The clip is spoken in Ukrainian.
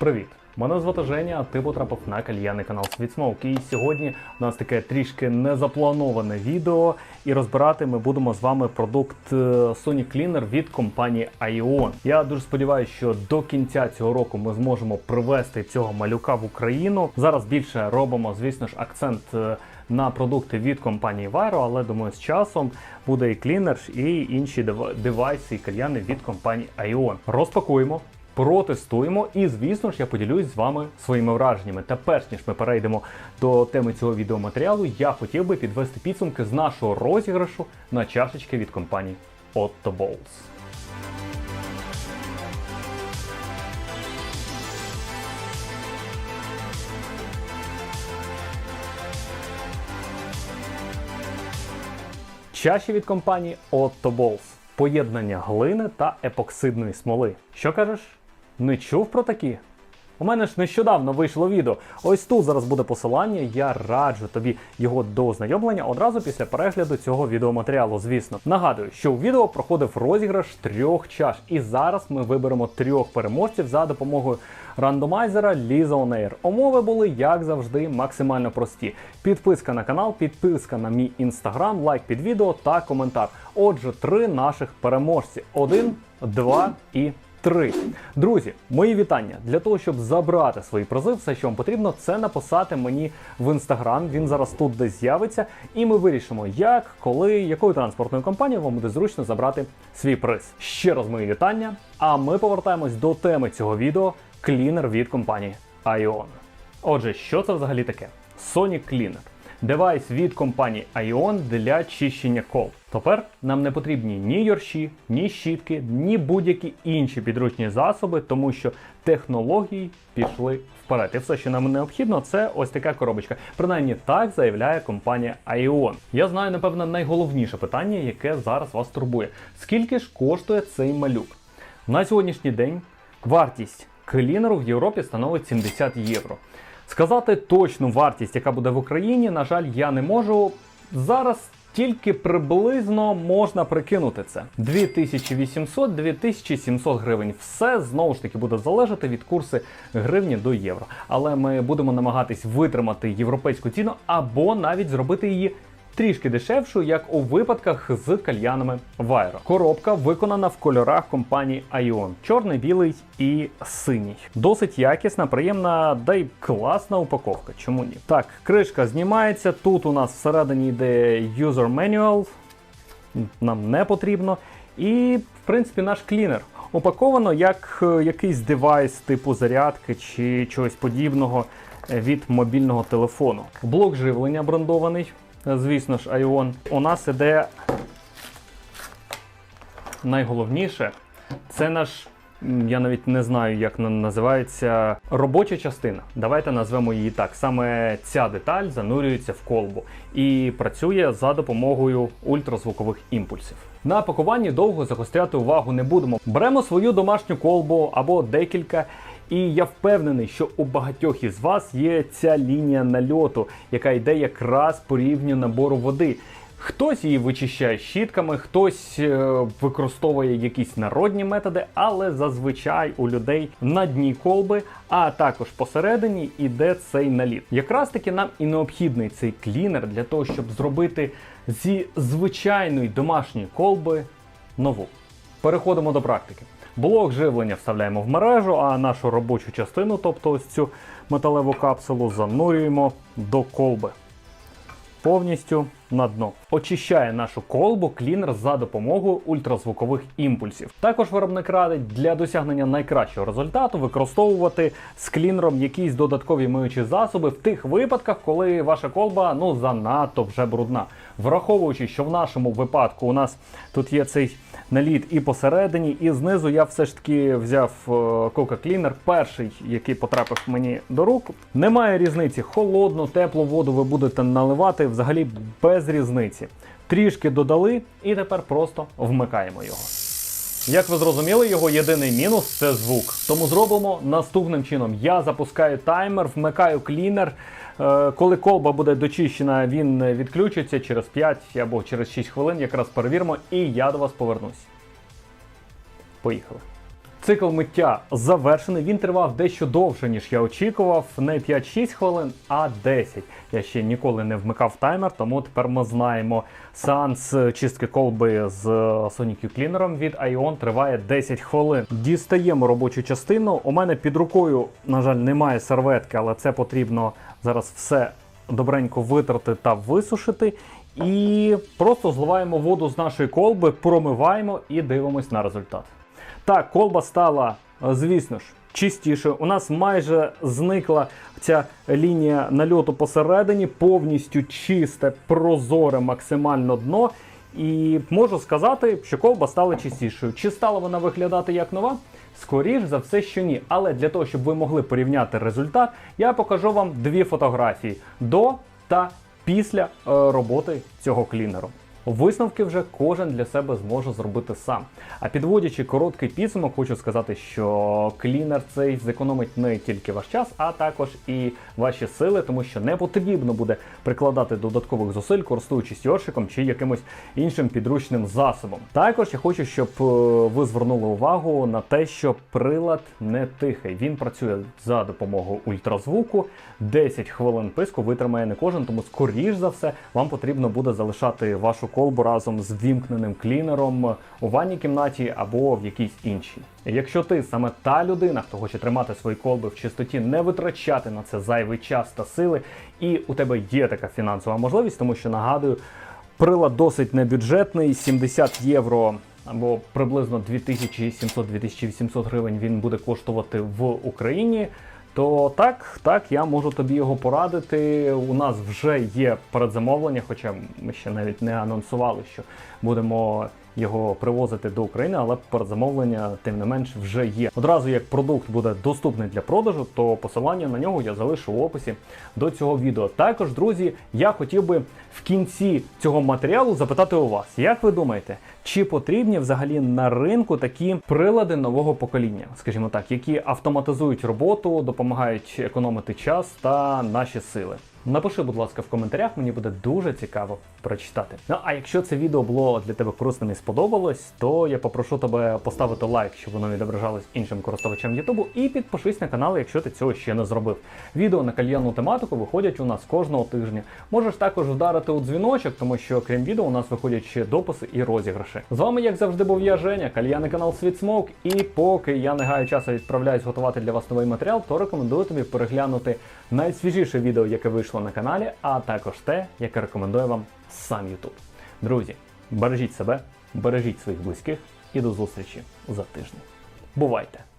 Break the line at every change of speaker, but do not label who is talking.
Привіт! Мене звати Женя, а ти потрапив на кальянний канал Smoke. І сьогодні у нас таке трішки незаплановане відео. І розбирати ми будемо з вами продукт е, Sonic Cleaner від компанії Ion. Я дуже сподіваюся, що до кінця цього року ми зможемо привезти цього малюка в Україну. Зараз більше робимо, звісно ж, акцент. е, На продукти від компанії Viro, але думаю, з часом буде і клінер, і інші девайси, і кальяни від компанії Ion. Розпакуємо, протестуємо і, звісно ж, я поділюсь з вами своїми враженнями. Та перш ніж ми перейдемо до теми цього відеоматеріалу, я хотів би підвести підсумки з нашого розіграшу на чашечки від компанії Otto Bowls. Чаші від компанії Otto Bowls. Поєднання глини та епоксидної смоли. Що кажеш? Не чув про такі? У мене ж нещодавно вийшло відео. Ось тут зараз буде посилання. Я раджу тобі його до ознайомлення одразу після перегляду цього відеоматеріалу. Звісно, нагадую, що у відео проходив розіграш трьох чаш, і зараз ми виберемо трьох переможців за допомогою рандомайзера Air. Умови були, як завжди, максимально прості. Підписка на канал, підписка на мій інстаграм, лайк під відео та коментар. Отже, три наших переможці: один, два і. Три. Друзі, мої вітання. Для того, щоб забрати свої призи, все, що вам потрібно, це написати мені в інстаграм. Він зараз тут десь з'явиться, і ми вирішимо, як, коли, якою транспортною компанією вам буде зручно забрати свій приз. Ще раз мої вітання. А ми повертаємось до теми цього відео клінер від компанії Ion. Отже, що це взагалі таке? Sonic Cleaner. Девайс від компанії Ion для чищення кол. Тепер нам не потрібні ні йорші, ні щітки, ні будь-які інші підручні засоби, тому що технології пішли вперед. І все, що нам необхідно, це ось така коробочка. Принаймні так заявляє компанія Ion. Я знаю, напевно, найголовніше питання, яке зараз вас турбує. Скільки ж коштує цей малюк? На сьогоднішній день вартість клінеру в Європі становить 70 євро. Сказати точну вартість, яка буде в Україні, на жаль, я не можу. Зараз тільки приблизно можна прикинути це. 2800-2700 гривень. Все знову ж таки буде залежати від курсу гривні до євро. Але ми будемо намагатись витримати європейську ціну або навіть зробити її трішки дешевшу, як у випадках з кальянами Viro. Коробка виконана в кольорах компанії Ion. чорний, білий і синій. Досить якісна, приємна, да й класна упаковка. Чому ні? Так, кришка знімається. Тут у нас всередині йде user manual. Нам не потрібно. І, в принципі, наш клінер. Упаковано як е, якийсь девайс типу зарядки чи чогось подібного е, від мобільного телефону. Блок живлення брендований, звісно ж, Ion. У нас іде найголовніше це наш. Я навіть не знаю, як називається робоча частина. Давайте назвемо її так. Саме ця деталь занурюється в колбу і працює за допомогою ультразвукових імпульсів. На пакуванні довго загостряти увагу не будемо. Беремо свою домашню колбу або декілька. І я впевнений, що у багатьох із вас є ця лінія нальоту, яка йде якраз по рівню набору води. Хтось її вичищає щітками, хтось е, використовує якісь народні методи, але зазвичай у людей на дні колби, а також посередині іде цей наліт. Якраз таки нам і необхідний цей клінер для того, щоб зробити зі звичайної домашньої колби нову. Переходимо до практики. Блок живлення вставляємо в мережу, а нашу робочу частину, тобто ось цю металеву капсулу, занурюємо до колби. Повністю на дно. Очищає нашу колбу клінер за допомогою ультразвукових імпульсів. Також виробник радить для досягнення найкращого результату використовувати з клінером якісь додаткові миючі засоби в тих випадках, коли ваша колба ну занадто вже брудна. Враховуючи, що в нашому випадку у нас тут є цей наліт і посередині, і знизу я все ж таки взяв е, Coca Cleaner, перший, який потрапив мені до рук. Немає різниці, холодну, теплу воду ви будете наливати взагалі без різниці. Трішки додали, і тепер просто вмикаємо його. Як ви зрозуміли, його єдиний мінус це звук. Тому зробимо наступним чином. Я запускаю таймер, вмикаю клінер. Е, Коли колба буде дочищена, він відключиться через 5 або через 6 хвилин. Якраз перевіримо, і я до вас повернусь. Поїхали. Цикл миття завершений. Він тривав дещо довше, ніж я очікував. Не 5-6 хвилин, а 10. Я ще ніколи не вмикав таймер, тому тепер ми знаємо. Сеанс чистки колби з Sonic Cleaner від Ion триває 10 хвилин. Дістаємо робочу частину. У мене під рукою, на жаль, немає серветки, але це потрібно зараз все добренько витерти та висушити. І просто зливаємо воду з нашої колби, промиваємо і дивимось на результат. Так, колба стала, е, звісно ж, чистіше. У нас майже зникла ця лінія нальоту посередині, повністю чисте, прозоре, максимально дно. І можу сказати, що колба стала чистішою. Чи стала вона виглядати як нова? Скоріш за все, що ні. Але для того, щоб ви могли порівняти результат, я покажу вам дві фотографії до та після е, роботи цього клінеру. Висновки вже кожен для себе зможе зробити сам. А підводячи короткий підсумок, хочу сказати, що клінер цей зекономить не тільки ваш час, а також і ваші сили, тому що не потрібно буде прикладати додаткових зусиль, користуючись йоршиком чи якимось іншим підручним засобом. Також я хочу, щоб е, ви звернули увагу на те, що прилад не тихий. Він працює за допомогою ультразвуку. 10 хвилин писку витримає не кожен, тому скоріш за все вам потрібно буде залишати вашу колбу разом з вімкненим клінером у ванній кімнаті або в якійсь іншій. Якщо ти саме та людина, хто хоче тримати свої колби в чистоті, не витрачати на це зайвий час та сили, і у тебе є така фінансова можливість, тому що нагадую, прилад досить небюджетний, 70 євро. Або приблизно 2700-2800 гривень він буде коштувати в Україні. То так, так, я можу тобі його порадити. У нас вже є передзамовлення, хоча ми ще навіть не анонсували, що будемо його привозити до України, але передзамовлення, тим не менш, вже є. Одразу як продукт буде доступний для продажу, то посилання на нього я залишу в описі до цього відео. Також, друзі, я хотів би в кінці цього матеріалу запитати у вас, як ви думаєте, чи потрібні взагалі на ринку такі прилади нового покоління, скажімо так, які автоматизують роботу, допомагають економити час та наші сили? Напиши, будь ласка, в коментарях, мені буде дуже цікаво прочитати. Ну а якщо це відео було для тебе корисним і сподобалось, то я попрошу тебе поставити лайк, щоб воно відображалось іншим користувачам Ютубу, і підпишись на канал, якщо ти цього ще не зробив. Відео на кальянну тематику виходять у нас кожного тижня. Можеш також вдарити у дзвіночок, тому що крім відео у нас виходять ще дописи і розіграші. З вами, як завжди, був я Женя, кальянний канал Світ Смоук. І поки я не гаю часу відправляюсь готувати для вас новий матеріал, то рекомендую тобі переглянути найсвіжіше відео, яке вийшло на каналі, а також те, яке рекомендує вам сам YouTube. Друзі, бережіть себе, бережіть своїх близьких і до зустрічі за тиждень. Бувайте!